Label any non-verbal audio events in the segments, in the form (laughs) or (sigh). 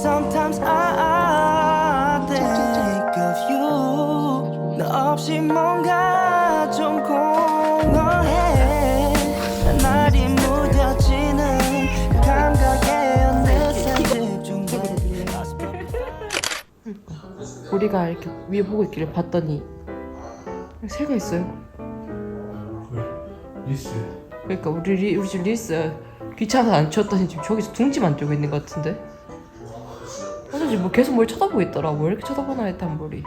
Sometimes I think of you. 너 없이 뭔가 좀 공허해. 날이 무뎌지는 그 감각에 어느새 집중돼. 우리가 이렇게 위에 보고 있기를 봤더니 새가 있어요. 리스 그러니까 우리 리, 우리 집 리스 귀찮아서 안 치웠더니 지금 저기서 둥지만 뛰고 있는 것 같은데. 지금 뭐 계속 뭘 쳐다보고 있더라. 뭐 이렇게 쳐다보나 했단 머리.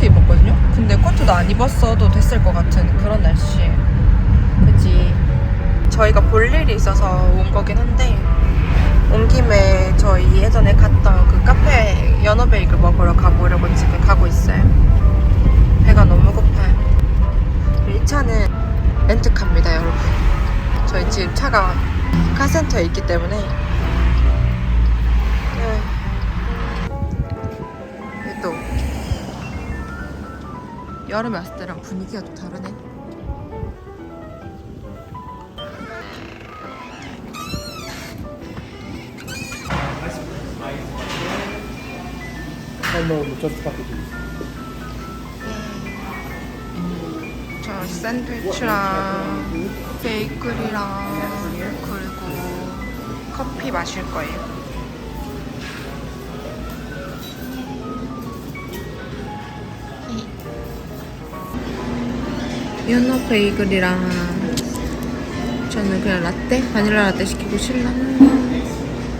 코트 입었거든요? 근데 코트도 안 입었어도 됐을 것 같은 그런 날씨에 그치? 저희가 볼 일이 있어서 온 거긴 한데 온 김에 저희 예전에 갔던 그 카페 연어 베이글 먹으러 가보려고 지금 가고 있어요. 배가 너무 고파요. 이 차는 렌트카입니다, 여러분. 저희 지금 차가 카센터에 있기 때문에 여름에 왔을 때랑 분위기가 좀 다르네. 저스트 파켓 저 샌드위치랑 베이글이랑 그리고 커피 마실 거예요. 연어 베이글이랑 저는 그냥 라떼, 바닐라 라떼 시키고 신랑은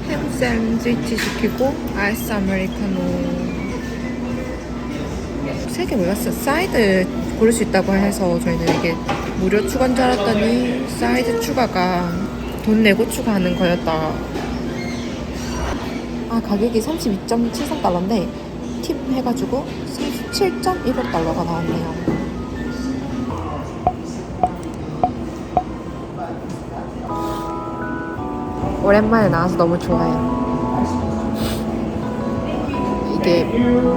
햄 샌드위치 시키고 아이스 아메리카노 세 개 몰랐어요. 사이드 고를 수 있다고 해서 저희는 이게 무료 추가인 줄 알았더니 사이드 추가가 돈 내고 추가하는 거였다. 아 가격이 32.73달러인데 팁 해가지고 37.15달러가 나왔네요. 오랜만에 나와서 너무 좋아요. 이게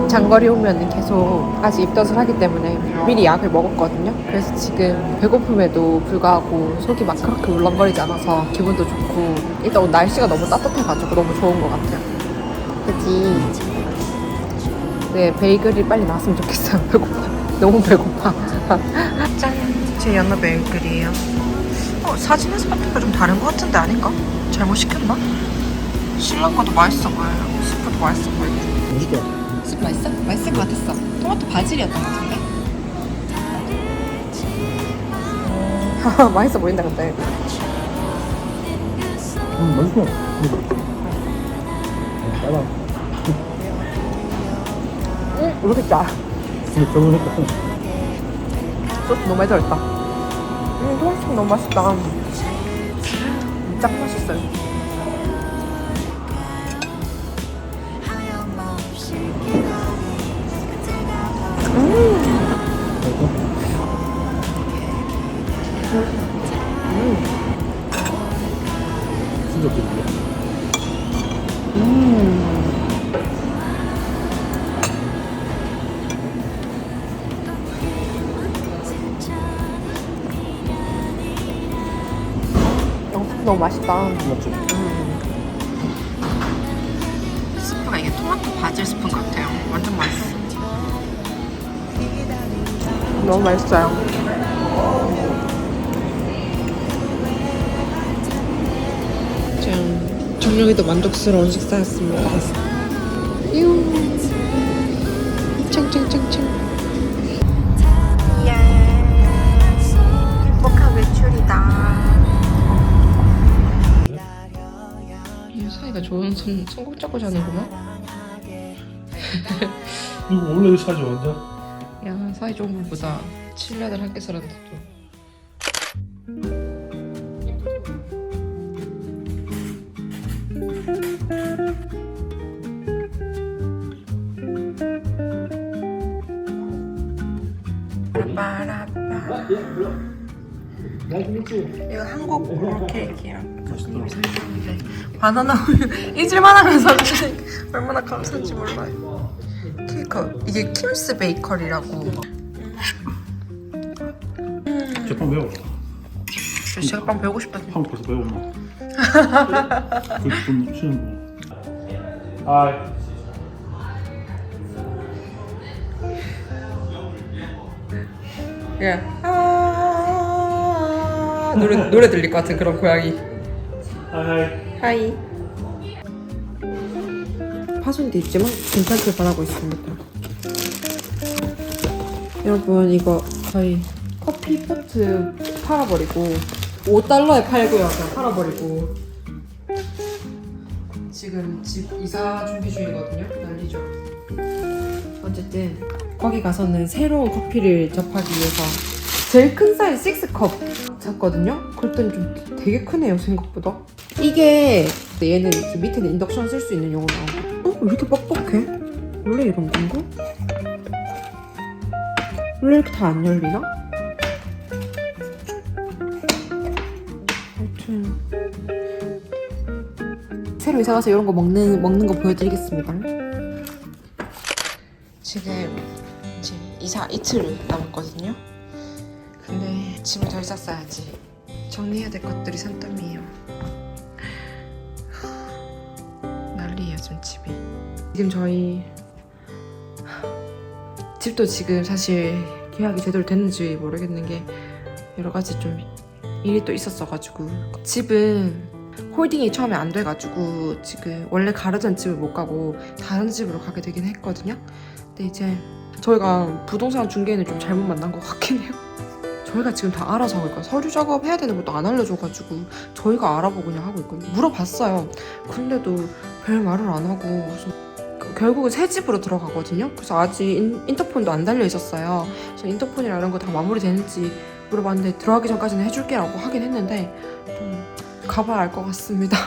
장거리 오면 계속 아직 입덧을 하기 때문에 미리 약을 먹었거든요. 그래서 지금 배고픔에도 불구하고 속이 막 그렇게 울렁거리지 않아서 기분도 좋고 일단 날씨가 너무 따뜻해가지고 너무 좋은 것 같아요. 그치? 네, 베이글이 빨리 나왔으면 좋겠어요. (laughs) 배고파. 너무 배고파. (laughs) 짠! 제 연어 베이글이에요. 어, 사진에서 봤던 거좀 다른 것 같은데 아닌가? 잘못 시켰나? 신랑 것도 맛있어 보여요. 스프도 맛있어 보이고. 맛있다 쑥 맛있어? 맛있을 것 같았어. 토마토 바질이었던 것 같은데. (laughs) 맛있어 보인다 근데. 음 맛있어 따라 응? 왜 이렇게 짜? 근데 적응했다 소스 너무 많이 들어있다. 음, 토마토 너무 맛있다. 음, 짱 맛있어요. 진짜 좋은데 어, 너무 맛있다. 맞지? 스프가 이게 토마토 바질 스프 같아요. 완전 맛있어. 너무 맛있어요. 정력이도 만족스러운 식사였습니다. 유. 챙챙챙챙. 이야. 행복한 외출이다. 이 사이가 좋은 손, 손꼭 잡고 자는구만. 이거 원래 사지 완전 야 사이 좋은 분보다 7년을 함께 살았는데도 이거 한국 롤 케이크랑 교수님이 사주셨는데 바나나 우유 잊을만 하면 사주시니 얼마나 감사한지 몰라요. 케이크 이게 킴스 베이커리라고. 제빵 배워. 저 제빵 배우고 싶다. 한국 가서 배우나. 그돈 쓰는 거. 아. 예. 아 노래 노래 들릴 것 같은 그런 고양이. 하이. 하이. 파손돼 있지만 괜찮게 바라고 있습니다. 여러분 이거 저희 커피 포트 팔아버리고 5달러에 팔고요. 그냥 팔아버리고 지금 집 이사 준비 중이거든요. 난리죠. 어쨌든 거기 가서는 새로운 커피를 접하기 위해서 제일 큰 사이즈 6컵 샀거든요. 그랬더니 좀 되게 크네요 생각보다. 이게 얘는 이렇게 밑에는 인덕션 쓸 수 있는 용어 나오고 어? 왜 이렇게 뻑뻑해? 원래 이런 건가? 원래 이렇게 다 안 열리나? 하여튼 새로 이사 가서 이런 거 먹는 먹는 거 보여드리겠습니다. 지금 이제 이사 이틀 남았거든요. 근데 짐을 덜 쌌어야지. 정리해야 될 것들이 산더미예요. 난리예요 지금 집이. 지금 저희 집도 지금 사실 계약이 제대로 됐는지 모르겠는 게 여러 가지 좀 일이 또 있었어가지고 집은 홀딩이 처음에 안 돼가지고 지금 원래 가르던 집을 못 가고 다른 집으로 가게 되긴 했거든요. 근데 이제 저희가 부동산 중개인을 좀 잘못 만난 것 같긴 해요. 저희가 지금 다 알아서 하고 있거든요. 서류 작업 해야 되는 것도 안 알려줘가지고 저희가 알아보고 그냥 하고 있거든요. 물어봤어요. 근데도 별 말을 안 하고 그래서 그- 결국은 새 집으로 들어가거든요. 그래서 아직 인, 인터폰도 안 달려 있었어요. 그래서 인터폰이랑 이런 거 다 마무리되는지 물어봤는데 들어가기 전까지는 해줄게라고 하긴 했는데 좀 가봐야 알 것 같습니다.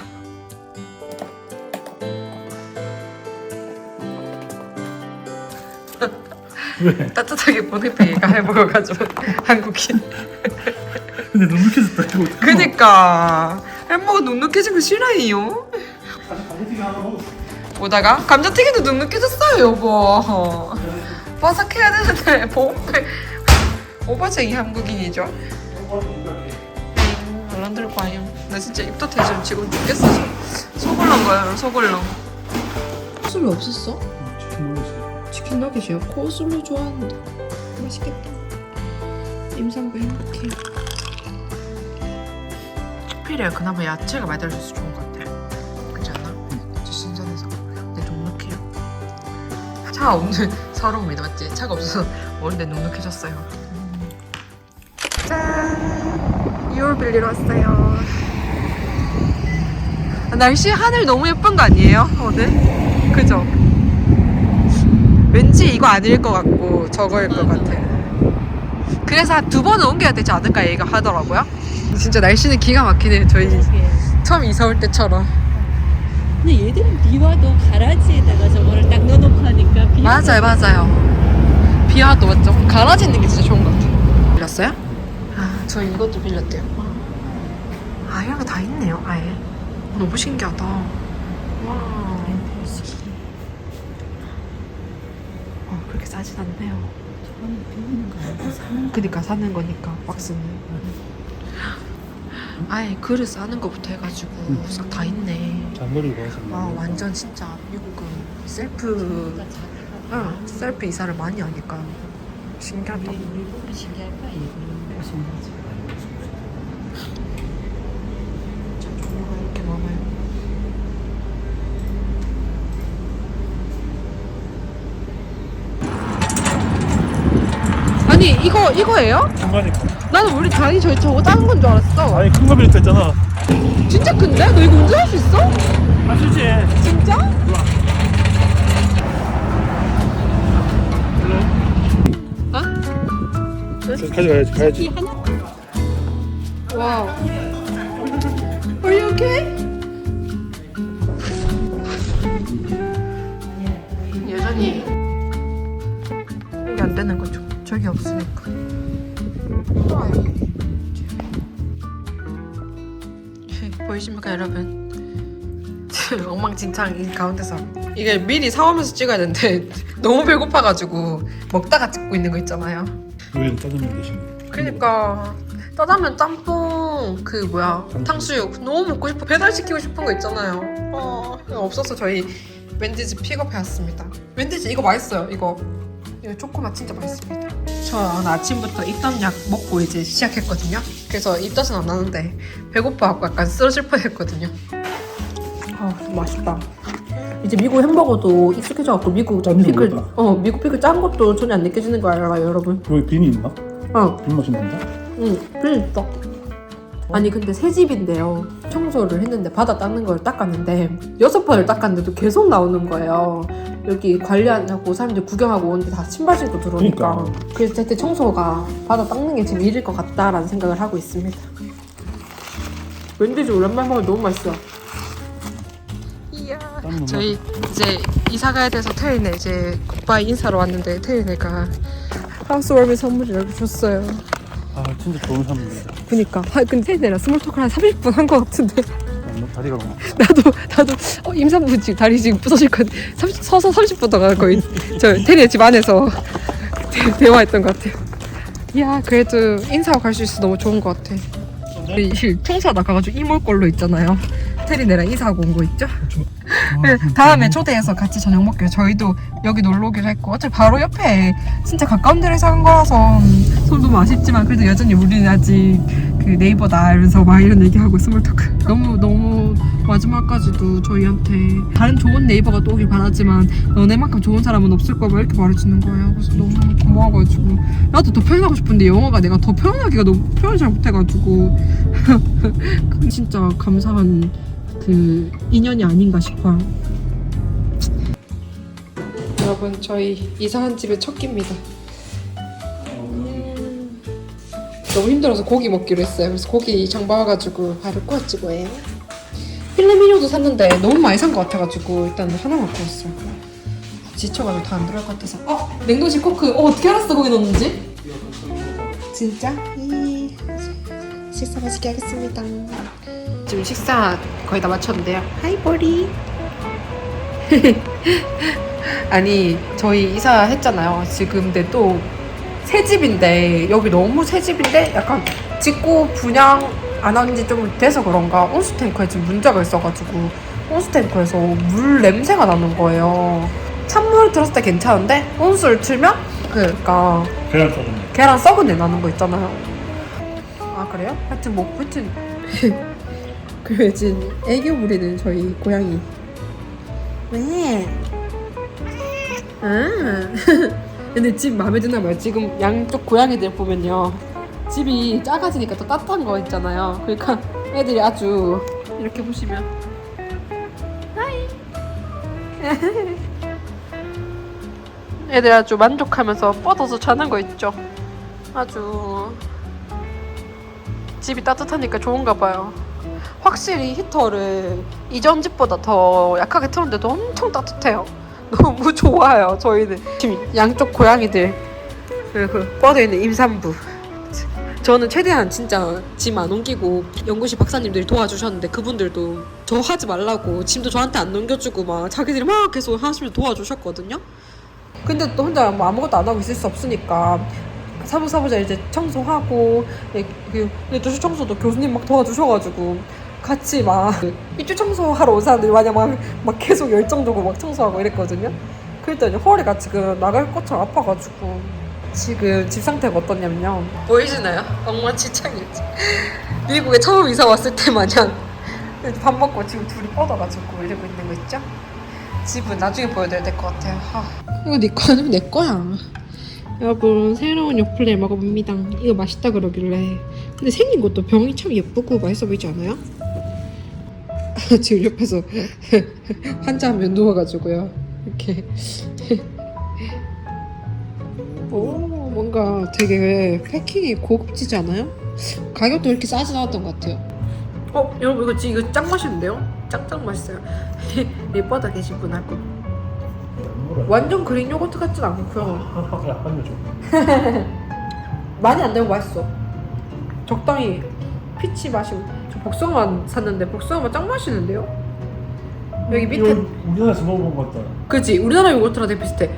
왜? 따뜻하게 보내페이가 해보여가지고 (laughs) 한국인. 근데 너무 늦게졌다 이거. 그니까 햄버거 눅눅해진 거 싫어해요. 감자튀김 하나 먹었어. 오다가 감자튀김도 눅눅해졌어요 여보. 바삭해야 되는데 보호패 오바쟁이 한국인이죠. 음, 안 들을 거 아니야. 나 진짜 입도 대전 지금 죽겠어. 속- 속을렁 거야 속을렁. 코슬로 없었어? 치킨 너겟이요? 코슬로 좋아하는데 맛있겠다. 임산부 행복해. 필요해. 그나마 야채가 많이 들어있어서 좋은 것 같아. 그렇지 않나? 진짜 신선해서. 근데 눅눅해요. 차 없는 (laughs) 서러움이다 맞지? 차가 없어서 (laughs) 오는데 눅눅해졌어요. 음. 짠! 2월 빌리러 왔어요. 날씨 하늘 너무 예쁜 거 아니에요? 오늘? 그죠? 왠지 이거 아닐 것 같고 저거일 것 같아. 그래서 한두 번은 옮겨야 되지 않을까 얘가 하더라고요. 진짜 날씨는 기가 막히네 저희 처음 이사 올 때처럼. 근데 얘들은 비 와도 가라지에다가 저거를 딱 넣어놓고 하니까 비 맞아요 맞아요. 비 와도 맞죠? 가라지 있는 게 진짜 좋은 것 같아요. 빌렸어요? 아, 저 이것도 빌렸대요. 아, 이런 거 다 있네요, 아예. 너무 신기하다. 와. 어, 그렇게 싸진 않네요. 저거는 비우는 거 아니고 사는 그니까 사는 거니까 박스는 아예 그릇 싸는 거부터 해가지고 싹다 있네. 장거리 가서. 아 완전 진짜 미국은 셀프. 응, 셀프 이사를 많이 하니까 신기하다. 신기할까 일본은 무슨 거지? 종류가 이렇게 많아요 아니 이거 이거예요? 중간이니까. 나는 우리 다니 저희 저거 작은 건 줄 알았어 아니 큰 거 빌릴 때 했잖아. 진짜 큰데? 너 이거 운전할 수 있어? 하시지. 진짜? 어? 가져가야지. 가야지. 와 여기 없으니까. 네, 보이십니까 여러분? 엉망진창 이 가운데서 이게 미리 사오면서 찍어야 되는데 (laughs) 너무 배고파가지고 먹다가 찍고 있는 거 있잖아요. 왜는 짜장면 드시는? 그러니까 짜장면 짬뽕 그 뭐야 탕수육 너무 먹고 싶어 배달 시키고 싶은 거 있잖아요. 어 없어서 저희 웬디즈 픽업해 왔습니다. 웬디즈 이거 맛있어요. 이거 이거 초코맛 진짜 맛있습니다. 저는 아침부터 입덧약 먹고 이제 시작했거든요. 그래서 입덧은 안 나는데 배고파갖고 약간 쓰러질 뻔했거든요. 아 맛있다. 이제 미국 햄버거도 익숙해져갖고 미국 짠 피클 거다. 어 미국 피클 짠 것도 전혀 안 느껴지는 거 알아요 여러분? 여기 빈이 있나? 어 빈 맛이 난다? 응, 그러니까. 아니 근데 새 집인데요. 청소를 했는데 바다 닦는 걸 닦았는데 여섯 번을 닦았는데도 계속 나오는 거예요. 여기 관리하고 사람들 구경하고 오는데 다 신발 신고 들어오니까. 그러니까. 그래서 대체 청소가 바다 닦는 게 지금 일일 것 같다라는 생각을 하고 있습니다. 웬디지 오랜만에 먹으면 너무 맛있어. 이야. 땀 저희 이제 이사 가야 돼서 태린에 이제 굿바이 인사로 왔는데 태린이가 하우스월미 선물을 이렇게 줬어요. 아 진짜 좋은 사람입니다. 그니까 아, 근데 내가 스몰 토크 한 30분 한 것 같은데 너 다리가 너무. (laughs) 나도 나도 어, 임산부 지금 다리 지금 부서질 것 같아. 30, 서서 30분 동안 거의 저 테리의 집 안에서 (laughs) 대, 대화했던 것 같아요. 이야 그래도 인사하고 갈 수 있어서 너무 좋은 것 같아. 우리 청소하다 가가지고 이몰 걸로 있잖아요. 테리네랑 인사하고 온 거 있죠? (laughs) 그래, 다음에 초대해서 같이 저녁 먹기로 저희도 여기 놀러 오기로 했고 어차피 바로 옆에 진짜 가까운 데를 사는 거라서 좀 너무 아쉽지만 그래도 여전히 우리는 아직 그 네이버다 이러면서 막 이런 얘기하고 스몰 토크. 너무 너무 마지막까지도 저희한테 다른 좋은 네이버가 또 오길 바라지만 너네만큼 좋은 사람은 없을 거야 막 이렇게 말해주는 거예요 그래서 너무 고마워가지고. 나도 더 표현하고 싶은데 영어가 내가 더 표현하기가 너무 표현 잘 못해가지고. (laughs) 그 진짜 감사한 그 인연이 아닌가 싶어요. 여러분 저희 이사한 집의 첫 끼입니다 너무 힘들어서 고기 먹기로 했어요. 그래서 고기 장봐와가지고 바로 구웠지 뭐예요. 필레미뇨도 샀는데 너무 많이 산 것 같아가지고 일단 하나만 구웠어요. 지쳐가지고 다 안 들어갈 것 같아서. 어! 냉동실 코크. 어 어떻게 알았어 거기 넣었는지? 진짜? 이... 식사 맛있게 하겠습니다. 지금 식사 거의 다 마쳤는데요. 하이 보리. (laughs) 아니 저희 이사했잖아요. 지금 근데 또 새 집인데 여기 너무 새 집인데 약간 짓고 분양 안 한 지 좀 돼서 그런가 온수 탱크에 지금 문제가 있어가지고 온수 탱크에서 물 냄새가 나는 거예요 찬물 들었을 때 괜찮은데 온수를 틀면 그니까 계란 짜장면. 계란 썩은 내 나는 거 있잖아요 아 그래요? 하여튼 뭐 하여튼 (laughs) 그리고 지금 애교 부리는 저희 고양이 왜? 아 (laughs) 근데 집 마음에 드나 봐요. 지금 양쪽 고양이들 보면요. 집이 작아지니까 더 따뜻한 거 있잖아요. 그러니까 애들이 아주 이렇게 보시면 하이. (laughs) 애들 아주 만족하면서 뻗어서 자는 거 있죠. 아주 집이 따뜻하니까 좋은가 봐요. 확실히 히터를 이전 집보다 더 약하게 틀었는데도 엄청 따뜻해요. (laughs) 너무 좋아요. 저희는 지금 양쪽 고양이들 그리고 뻗어 있는 임산부. 저는 최대한 진짜 짐 안 옮기고 연구실 박사님들이 도와주셨는데 그분들도 저 하지 말라고 짐도 저한테 안 넘겨주고 막 자기들이 막 계속 하시면서 도와주셨거든요. 근데 또 혼자 뭐 아무것도 안 하고 있을 수 없으니까 사부사부자 이제 청소하고 예, 그 입주 청소도 교수님 막 도와주셔가지고 같이 막 입주 청소하러 온 사람들이 마냥 막, 막 계속 열정 두고 막 청소하고 이랬거든요. 그랬더니 허리가 지금 나갈 것처럼 아파가지고 지금 집 상태가 어떻냐면요. 보이시나요? 엉망진창이지. 미국에 처음 이사 왔을 때 마냥 밥 먹고 지금 둘이 뻗어가지고 이러고 있는 거 있죠? 집은 나중에 보여드려야 될 것 같아요. 아. 이거 네 거 아니면 내 거야. 여러분 새로운 요플레 먹어봅니다. 이거 맛있다 그러길래. 근데 생긴 것도 병이 참 예쁘고 맛있어 보이지 않아요? (laughs) 지금 옆에서 (laughs) 환자 한 명 누워가지고요. 이렇게. (laughs) 오 뭔가 되게 패킹이 고급지지 않아요? 가격도 이렇게 싸지 않았던 것 같아요. 어 여러분 이거 이거 짱 맛있는데요? 짱짱 맛있어요. 리퍼다 계신 분할 거. 완전 그린 요거트 같진 않고요. 확 약간 좀. 많이 안 되고 맛있어. 적당히 피치 맛이 복숭아만 샀는데 복숭아만 짱 맛있는데요? 여기 밑에 이거 우리나라에서 먹어본 것 같다. 그치 우리나라 요거트랑 되게 비슷해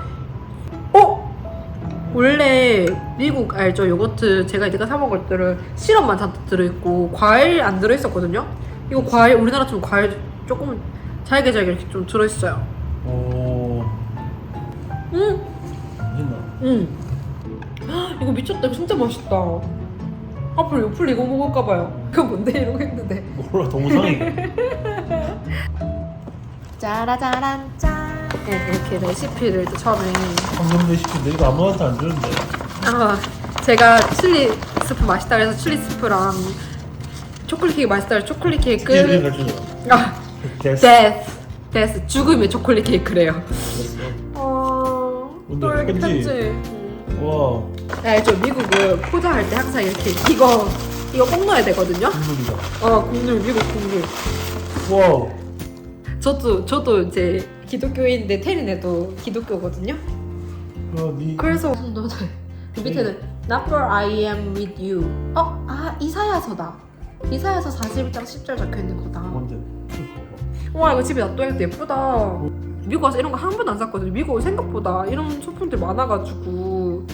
어? 원래 미국 알죠 요거트 제가 이때가 사 먹을 때는 시럽만 잔뜩 들어있고 과일 안 들어있었거든요 이거 과일 우리나라처럼 과일 조금 잘게 잘게 이렇게 좀 들어있어요 오, 음, 맛있나? 음. 헉, (gasps) 이거 미쳤다 이거 진짜 맛있다 앞으로 요플 이거 먹을까봐요 그거 뭔데 이러고 했는데 몰라 동상이. (laughs) 짜라짜란 짠 네, 이렇게 레시피를 또 처음에 황금 레시피인데 이거 아무한테 안 주는데. 아, 제가 칠리 스프 맛있다 그래서 칠리 스프랑 초콜릿 케이크 맛있다 그래서 초콜릿 케이크 가르쳐줘. 아, 데스. 데스 데스 죽음의 초콜릿 케이크래요 어... 뭔데, 또 이렇게 편지? 편지 음. 와, 알죠 미국은 포장할 때 항상 이렇게 이거 이거 꼭 넣어야 되거든요 국물이다. 어 국물 미국 국물 와, 저도 저도 이제 기독교인인데 테린애도 기독교거든요 야, 니 그래서 너는 밑에는 Not for I am with you. 어, 아 이사야서다. 이사야서 41장 10절 적혀 있는 거다. 뭔데? 와 이거 집에 놔둬야겠다 예쁘다. 미국 와서 이런 거 한 번도 안 샀거든요. 미국 생각보다 이런 소품들 많아가지고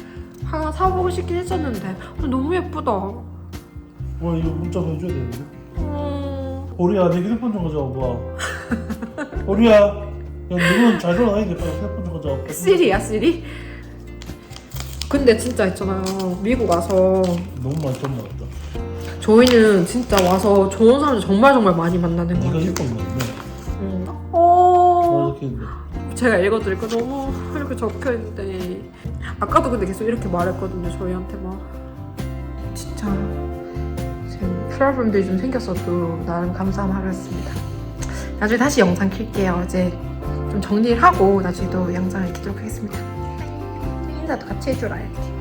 하나 사보고 싶긴 했었는데 어, 너무 예쁘다. 와, 이거 문자 보내줘야 되는데. 음, 오리야, 내 휴대폰 좀 가져와 봐. 오리야, 야, 너는 잘 돌아다니겠다. 휴대폰 좀 가져와. 시리야 시리? 근데 진짜 있잖아요. 미국 와서 너무 많이 좀 나왔다. 저희는 진짜 와서 좋은 사람들 정말 정말 많이 만나는 것 네가 같아요. 휴대폰 맞네. 음. 어... 이렇게 했는데. 제가 읽어드릴까 너무 이렇게 적혀 있는데 아까도 근데 계속 이렇게 말했거든요 저희한테 막 진짜 지금 프로그램들이 좀 생겼어도 나름 감사함 하겠습니다 나중에 다시 영상 킬게요 이제 좀 정리를 하고 나중에 또 영상을 키도록 하겠습니다 인사도 같이 해주라 이렇게